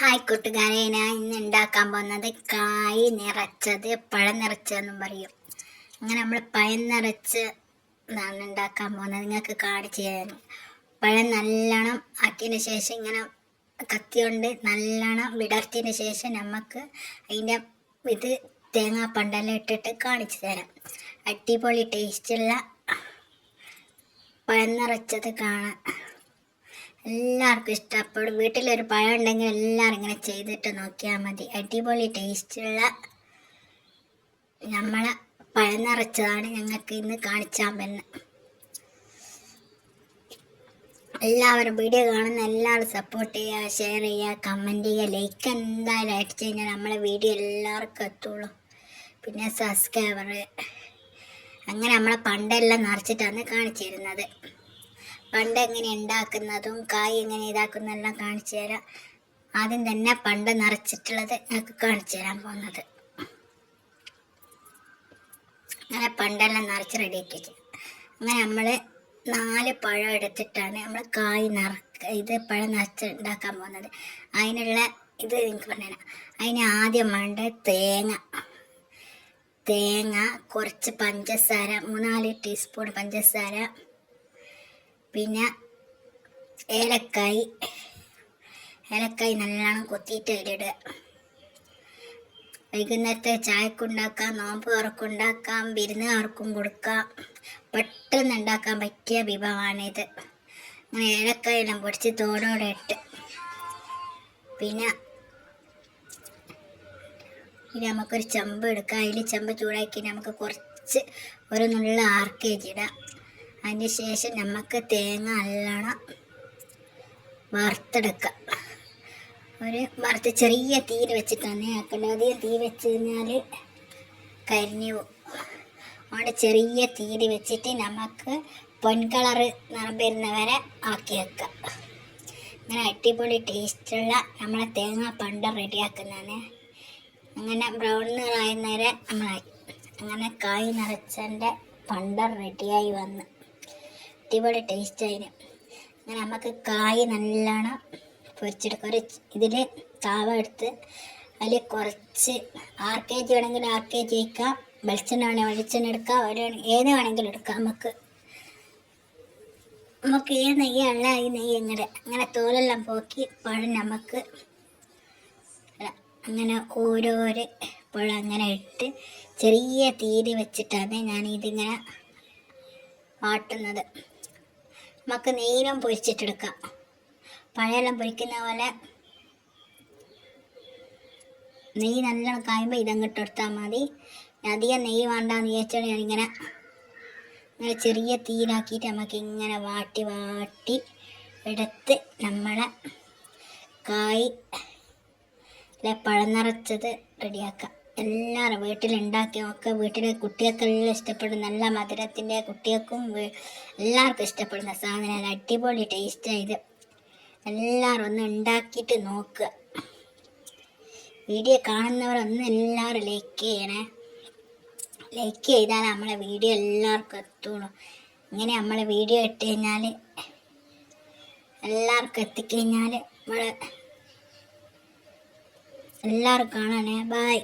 Hi കൂട്ടുകാരെ ഞാൻ ഇന്ന് ഉണ്ടാക്കാൻ പോകുന്നത് കായ് നിറച്ചത് പഴം നിറച്ചതെന്നും പറയും. അങ്ങനെ നമ്മൾ പഴം നിറച്ച് ഇതാണ് ഉണ്ടാക്കാൻ പോകുന്നത്. നിങ്ങൾക്ക് കാണിച്ചു തരാൻ പഴം നല്ലോണം ആക്കിയതിന് ശേഷം ഇങ്ങനെ കത്തി കൊണ്ട് നല്ലോണം വിടർത്തിയതിന് ശേഷം നമുക്ക് അതിന്റെ ഇത് തേങ്ങാപ്പണ്ടെല്ലാം ഇട്ടിട്ട് കാണിച്ചു തരാം. അടിപൊളി ടേസ്റ്റുള്ള പഴം നിറച്ചത് കാണാൻ എല്ലാവർക്കും ഇഷ്ടപ്പെടും. വീട്ടിലൊരു പഴം ഉണ്ടെങ്കിൽ എല്ലാവരും ഇങ്ങനെ ചെയ്തിട്ട് നോക്കിയാൽ മതി. അടിപൊളി ടേസ്റ്റുള്ള നമ്മളെ പഴം നിറച്ചതാണ് ഞങ്ങൾക്ക് ഇന്ന് കാണിച്ചാൽ പറ്റുന്നത് എല്ലാവരും വീഡിയോ കാണുന്ന എല്ലാവരും സപ്പോർട്ട് ചെയ്യുക ഷെയർ ചെയ്യുക കമന്റ് ചെയ്യുക ലൈക്ക് എന്തായാലും അടിച്ചു കഴിഞ്ഞാൽ നമ്മളെ വീഡിയോ എല്ലാവർക്കും എത്തുള്ളൂ. പിന്നെ സബ്സ്ക്രൈബർ അങ്ങനെ നമ്മളെ പണ്ടെല്ലാം നിറച്ചിട്ടാണ് കാണിച്ചു തരുന്നത് പണ്ട് എങ്ങനെ ഉണ്ടാക്കുന്നതും കായ് എങ്ങനെ ഇതാക്കുന്നതെല്ലാം കാണിച്ചു തരാം. ആദ്യം തന്നെ പണ്ട് നിറച്ചിട്ടുള്ളത് ഞങ്ങൾക്ക് കാണിച്ചു തരാൻ പോകുന്നത്. അങ്ങനെ പണ്ടെല്ലാം നിറച്ച് റെഡിയാക്കി വെച്ചു. അങ്ങനെ നമ്മൾ നാല് പഴം എടുത്തിട്ടാണ് നമ്മൾ കായ് നിറക്ക ഇത് പഴം നിറച്ച് ഉണ്ടാക്കാൻ പോകുന്നത്. അതിനുള്ള ഇത് നിങ്ങൾക്ക് പറഞ്ഞു അതിന് ആദ്യം വേണ്ട തേങ്ങ. തേങ്ങ കുറച്ച് പഞ്ചസാര മൂന്നാൽ ടീസ്പൂൺ പഞ്ചസാര പിന്നെ ഏലക്കായി. ഏലക്കായി നല്ലോണം കൊത്തിയിട്ട് അതിലിടുക വൈകുന്നേരത്തെ ചായക്കുണ്ടാക്കാം നോമ്പ് ഉറക്കുണ്ടാക്കാം വിരുന്ന് ആർക്കും കൊടുക്കാം. പെട്ടെന്ന് ഉണ്ടാക്കാൻ പറ്റിയ വിഭവമാണിത് അങ്ങനെ ഏലക്കായെല്ലാം പൊടിച്ച് തോടോടെ ഇട്ട്. പിന്നെ ഇനി നമുക്കൊരു ചെമ്പ് എടുക്കാം. അതിൽ ചെമ്പ് ചൂടാക്കി നമുക്ക് കുറച്ച് ഒരു നുള്ള ആർക്കേജ് ഇടാം. അതിന് ശേഷം നമുക്ക് തേങ്ങ നല്ലോണം വറുത്തെടുക്കാം. ഒരു വറുത്ത് ചെറിയ തീര് വെച്ചിട്ടാണ് ആക്കേണ്ടത്. അധികം തീ വെച്ച് കഴിഞ്ഞാൽ കരിഞ്ഞു പോകും അതുകൊണ്ട് ചെറിയ തീ വെച്ചിട്ട് നമുക്ക് പൊൻ കളറ് നിറം വരുന്നവരെ ആക്കി വെക്കാം. അങ്ങനെ അടിപൊളി ടേസ്റ്റുള്ള നമ്മളെ തേങ്ങ പണ്ട റെഡിയാക്കുന്നതാണ്. അങ്ങനെ ബ്രൗൺ നിറയുന്നവരെ നമ്മളായി അങ്ങനെ കായ് നിറച്ചതിന്റെ പണ്ട റെഡിയായി വന്ന്. അടിപൊളി ടേസ്റ്റ് അതിന് അങ്ങനെ നമുക്ക് കായ് നല്ലോണം പൊരിച്ചെടുക്കാം. ഒരു ഇതിൽ താവ എടുത്ത് അതിൽ കുറച്ച് ആർ കെ ജി വേണമെങ്കിൽ ആർ കെ ജി വയ്ക്കാം വെളിച്ചെണ്ണ വേണമെങ്കിൽ വെളിച്ചെണ്ണ എടുക്കാം. ഒരു ഏത് വേണമെങ്കിലും എടുക്കാം നമുക്ക് നമുക്ക് ഏത് നെയ്യല്ല ഈ നെയ്യ് ഇങ്ങനെ അങ്ങനെ തോലെല്ലാം പോക്കി പഴം നമുക്ക് അങ്ങനെ ഓരോരോ പഴം അങ്ങനെ ഇട്ട് ചെറിയ തീരി വെച്ചിട്ടാണ് ഞാൻ ഇതിങ്ങനെ വാട്ടുന്നത്. നമുക്ക് നെയ്യിലും പൊരിച്ചിട്ടെടുക്കാം. പഴയെല്ലാം പൊരിക്കുന്ന പോലെ നെയ്യ് നല്ലോണം കായുമ്പോൾ ഇതങ്ങോട്ട് എടുത്താൽ മതി. അധികം നെയ്യ് വേണ്ടാന്ന് വിചാരിച്ചാൽ ഞാനിങ്ങനെ ഇങ്ങനെ ചെറിയ തീരാക്കിയിട്ട് നമുക്ക് ഇങ്ങനെ വാട്ടി വാട്ടി എടുത്ത് നമ്മളെ കായ് അല്ലെ പഴം നിറച്ചത് റെഡിയാക്കാം. എല്ലാവരും വീട്ടിലുണ്ടാക്കി ഒക്കെ വീട്ടിലെ കുട്ടികൾക്കെല്ലാം ഇഷ്ടപ്പെടും നല്ല മധുരത്തിന്റെ കുട്ടികൾക്കും എല്ലാവർക്കും ഇഷ്ടപ്പെടുന്ന സാധനം. അടിപൊളി ടേസ്റ്റായത് എല്ലാവരും ഒന്ന് ഉണ്ടാക്കിയിട്ട് നോക്കുക വീഡിയോ കാണുന്നവരൊന്ന് എല്ലാവരും ലൈക്ക് ചെയ്യണേ. ലൈക്ക് ചെയ്താൽ നമ്മളെ വീഡിയോ എല്ലാവർക്കും എത്തുള്ളൂ. ഇങ്ങനെ നമ്മളെ വീഡിയോ ഇട്ട് കഴിഞ്ഞാൽ എല്ലാവർക്കും എത്തിക്കഴിഞ്ഞാൽ നമ്മൾ എല്ലാവർക്കും കാണണേ ബായ്